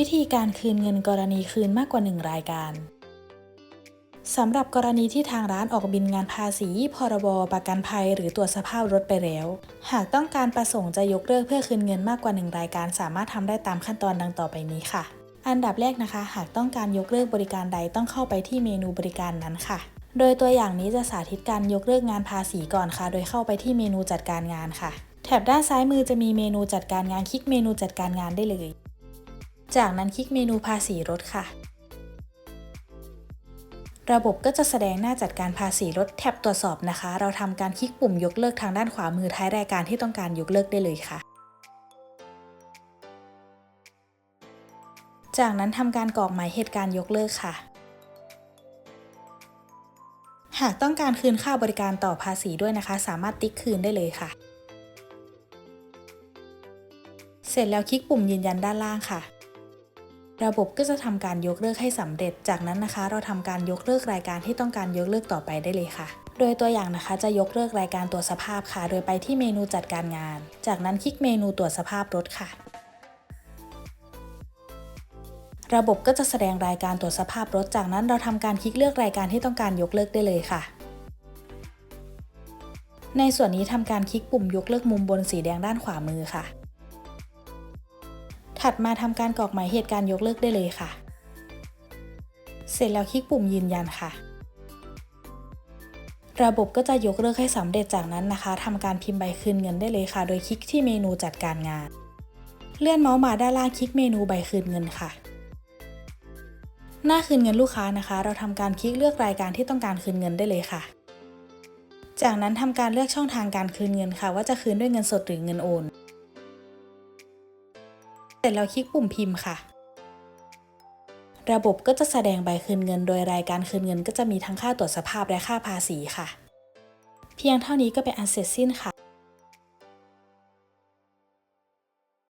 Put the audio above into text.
วิธีการคืนเงินกรณีคืนมากกว่า 1 รายการสำหรับกรณีที่ทางร้านออกบินงานภาษี พรบ ประกันภัย หรือตรวจสภาพรถไปแล้ว หากต้องการประสงค์จะยกเลิกเพื่อคืนเงินมากกว่า 1 รายการ สามารถทำได้ตามขั้นตอนดังต่อไปนี้ค่ะ อันดับแรกนะคะ หากต้องการยกเลิกบริการใดต้องเข้าไปที่เมนูบริการนั้นค่ะ โดยตัวอย่างนี้จะสาธิตการยกเลิกงานภาษีก่อนค่ะ โดยเข้าไปที่เมนูจัดการงานค่ะ แถบด้านซ้ายมือจะมีเมนูจัดการงานคลิกเมนูจัดการงานได้เลย จากนั้นคลิกเมนูภาษีรถค่ะ ระบบก็จะแสดงหน้าจัดการภาษีรถแท็บตรวจสอบนะคะ เราทำการคลิกปุ่มยกเลิกทางด้านขวามือท้ายรายการที่ต้องการยกเลิกได้เลยค่ะ จากนั้นทำการกรอกหมายเหตุการณ์ยกเลิกค่ะ หากต้องการคืนค่าบริการต่อภาษีด้วยนะคะ สามารถติ๊กคืนได้เลยค่ะ เสร็จแล้วคลิกปุ่มยืนยันด้านล่างค่ะ ระบบก็จะทำการยกเลิกให้สำเร็จ จากนั้นนะคะ เราทำการยกเลิกรายการที่ต้องการยกเลิกต่อไปได้เลยค่ะ โดยตัวอย่างนะคะจะยกเลิกรายการตรวจสภาพค่ะ โดยไปที่เมนูจัดการงาน จากนั้นคลิกเมนูตรวจสภาพรถค่ะ ระบบก็จะแสดงรายการตรวจสภาพรถ จากนั้นเราทำการคลิกเลือกรายการที่ต้องการยกเลิกได้เลยค่ะในส่วนนี้ทำการคลิกปุ่มยกเลิกมุมบนสีแดงด้านขวามือค่ะ ถัดมาทำการกรอกหมายเหตุการณ์ยกเลิกได้เลยค่ะ เสร็จแล้วคลิกปุ่มยืนยันค่ะ ระบบก็จะยกเลิกให้สำเร็จจากนั้นนะคะทำการพิมพ์ใบคืนเงินได้เลยค่ะ โดยคลิกที่เมนูจัดการงาน เลื่อนเมาส์มาด้านล่างคลิกเมนูใบคืนเงินค่ะ หน้าคืนเงินลูกค้านะคะ เราทำการคลิกเลือกรายการที่ต้องการคืนเงินได้เลยค่ะ จากนั้นทำการเลือกช่องทางการคืนเงินค่ะ ว่าจะคืนด้วยเงินสดหรือเงินโอน เสร็จแล้วคลิกปุ่มพิมพ์ค่ะ ระบบก็จะแสดงใบคืนเงิน โดยรายการคืนเงินก็จะมีทั้งค่าตรวจสภาพและค่าภาษีค่ะ เพียงเท่านี้ก็เป็นอันเสร็จสิ้นค่ะ